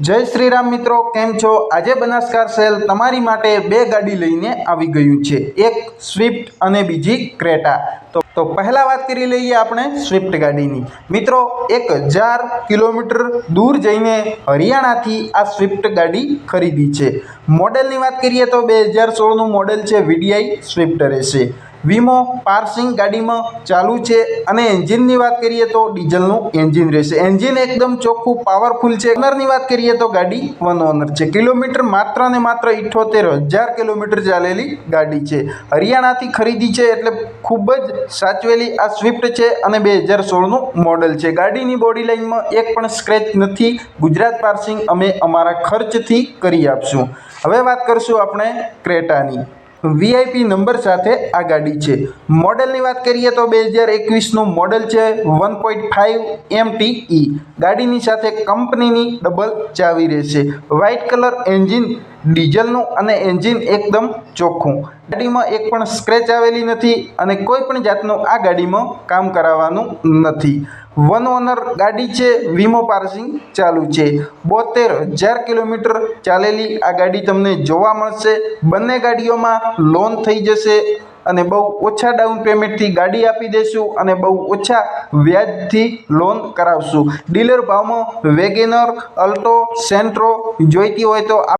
જય શ્રી રામ મિત્રો, કેમ છો? આજે બનાસકાર સેલ તમારી માટે બે ગાડી લઈને આવી ગયું છે. એક સ્વિફ્ટ અને બીજી ક્રેટા તો તો પહેલાં વાત કરી લઈએ આપણે સ્વિફ્ટ ગાડીની. મિત્રો, એક હજાર કિલોમીટર દૂર જઈને હરિયાણાથી આ સ્વિફ્ટ ગાડી ખરીદી છે. મોડેલની વાત કરીએ તો બે હજાર સોળનું મોડેલ છે, વીડીઆઈ સ્વિફ્ટ રહેશે. વીમો, પાર્સિંગ ગાડીમાં ચાલુ છે અને એન્જિનની વાત કરીએ તો ડીઝલનું એન્જિન રહેશે. એન્જિન એકદમ ચોખ્ખું પાવરફુલ છે. ઓનરની વાત કરીએ તો ગાડી વન ઓનર છે. કિલોમીટર માત્ર ને માત્ર ઇઠોતેર હજાર કિલોમીટર ચાલેલી ગાડી છે. હરિયાણાથી ખરીદી છે એટલે ખૂબ જ સાચવેલી આ સ્વિફ્ટ છે અને બે હજાર સોળનું મોડલ છે. ગાડીની બોડી લાઇનમાં એક પણ સ્ક્રેચ નથી. ગુજરાત પાર્સિંગ અમે અમારા ખર્ચથી કરી આપશું. હવે વાત કરશું આપણે ક્રેટાની. વીઆઈપી નંબર સાથે આ ગાડી છે. મોડેલની વાત કરીએ તો બે હજાર એકવીસનું મોડલ છે વન પોઈન્ટ ફાઇવ એમટીઈ ગાડીની સાથે કંપનીની ડબલ ચાવી રહેશે. વ્હાઇટ કલર એન્જિન ડીઝલનું અને એન્જિન એકદમ ચોખ્ખું. ગાડીમાં એક પણ સ્ક્રેચ આવેલી નથી અને કોઈ પણ જાતનું આ ગાડીમાં કામ કરાવવાનું નથી. વન ઓનર ગાડી છે, વીમો પાર્સિંગ ચાલુ છે. બોતેર હજાર કિલોમીટર ચાલેલી આ ગાડી તમને જોવા મળશે. બંને ગાડીઓમાં લોન થઈ જશે અને બહુ ઓછા ડાઉન પેમેન્ટથી ગાડી આપી દઈશું અને બહુ ઓછા વ્યાજથી લોન કરાવશું. ડીલર ભાવમાં વેગેનર, અલ્ટો, સેન્ટ્રો જોઈતી હોય તો